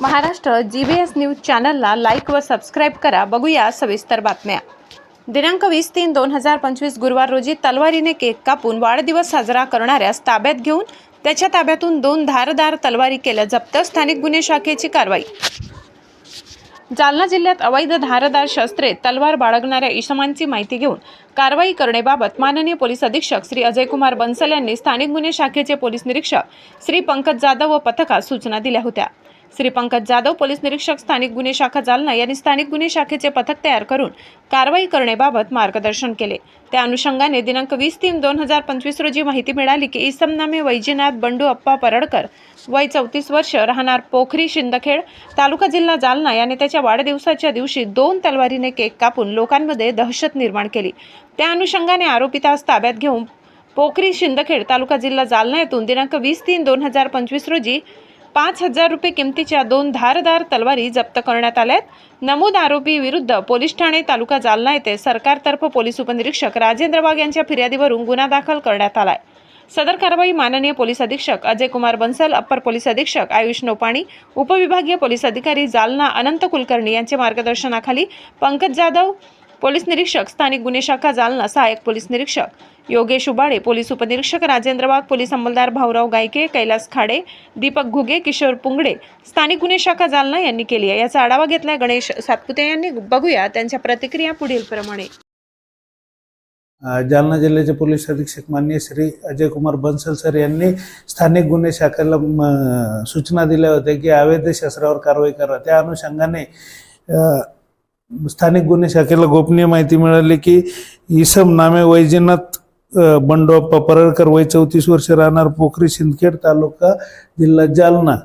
Maharashtra G B S news चॅनलला like व subscribe करा. बघूया सविस्तर बातम्या. दिनांक वीस तीन दोन हजार पंचवीस गुरुवार रोजी तलवारीने केक कापून वाढदिवस साजरा करणाऱ्यास ताब्यात घेऊन त्याच्या ताब्यातून दोन धारदार तलवारी केल्या जप्त स्थानिक गुन्हे शाखेची कारवाई. जालना जिल्ह्यात अवैध धारदार शस्त्रे तलवार बाळगणाऱ्या इसमांची माहिती घेऊन कारवाई करण्याबाबत माननीय पोलीस अधीक्षक श्री अजयकुमार बन्सल यांनी स्थानिक गुन्हे शाखेचे पोलीस निरीक्षक श्री पंकज जाधव व पथकास सूचना दिल्या होत्या. श्री पंकज जाधव पोलीस निरीक्षक स्थानिक गुन्हे शाखा जालना यांनी स्थानिक गुन्हे शाखेचे पथक तयार करून कारवाई करण्याबाबत मार्गदर्शन केले. त्या अनुषंगाने दिनांक वीस तीन दोन हजार पंचवीस रोजी माहिती मिळाली की इसमनामे वैजीनाथ बंडू अप्पा परडकर वय चौतीस वर्ष राहणार पोखरी शिंदखेड तालुका जिल्हा जालना याने त्याच्या वाढदिवसाच्या दिवशी दोन तलवारीने केक कापून लोकांमध्ये दहशत निर्माण केली. त्या अनुषंगाने आरोपितास ताब्यात घेऊन पोखरी शिंदखेड तालुका जिल्हा जालना येथून दिनांक वीस तीन दोन हजार पंचवीस रोजी पाच हजार रुपये किमतीच्या दोन धारदार तलवारी जप्त करण्यात आल्या आहेत नमूद आरोपी विरुद्ध पोलीस ठाणे तालुका जालना येथे सरकारतर्फे पोलीस उपनिरीक्षक राजेंद्र वाघ यांच्या फिर्यादीवरून गुन्हा दाखल करण्यात आलाय. सदर कारवाई माननीय पोलीस अधीक्षक अजय कुमार बन्सल अप्पर पोलीस अधीक्षक आयुष नोपाणी उपविभागीय पोलीस अधिकारी जालना अनंत कुलकर्णी यांच्या मार्गदर्शनाखाली पंकज जाधव पोलीस निरीक्षक स्थानिक गुन्हे शाखा जालना सहाय्यक पोलीस निरीक्षक योगेश उबाळे पोलीस उपनिरीक्षक राजेंद्र वाघ पोलीस अंमलदार भाऊराव गायके कैलास खाडे दीपक घुगे किशोर पुंगडे स्थानिक गुन्हे शाखा जालना यांनी केली आहे. याचा आढावा घेतलाय गणेश सातपुते यांनी. बघूया त्यांच्या प्रतिक्रिया पुढील प्रमाणे. जालना जिल्ह्याचे पोलीस अधीक्षक माननीय श्री अजय कुमार बन्सल सर यांनी स्थानिक गुन्हे शाखेला सूचना दिल्या होत्या की अवैध शस्त्रावर कारवाई करा. त्या अनुषंगाने स्थानिक गुन्हे शाखेला गोपनीय माहिती मिळाली की इसम नामे वैजनाथ बंडोप्पा परळकर वय चौतीस वर्ष राहणार पोखरी सिंदखेड तालुका जिल्हा जालना.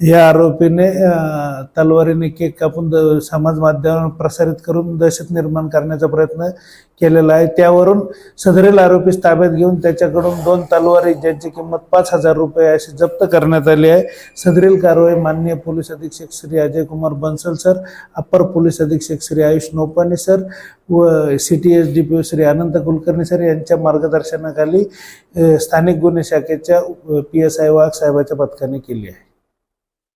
या आरोपीने तलवारीने केक कापून द- समाज माध्यमावर प्रसारित करून दहशत निर्माण करण्याचा प्रयत्न केलेला आहे. त्यावरून सदरील आरोपीस ताब्यात घेऊन त्याच्याकडून दोन तलवारी ज्यांची किंमत पाच हजार रुपये अशी जप्त करण्यात आली आहे. सदरील कारवाई माननीय पोलीस अधीक्षक Shri Ajay Kumar Bansal sir upper police अधीक्षक श्री आयुष नोपाने सर व C T S D P Shri Anant Kulkarni sir यांच्या मार्गदर्शनाखाली स्थानिक गुन्हे शाखेच्या पी एस आय वाघ साहेबाच्या पथकाने केली आहे.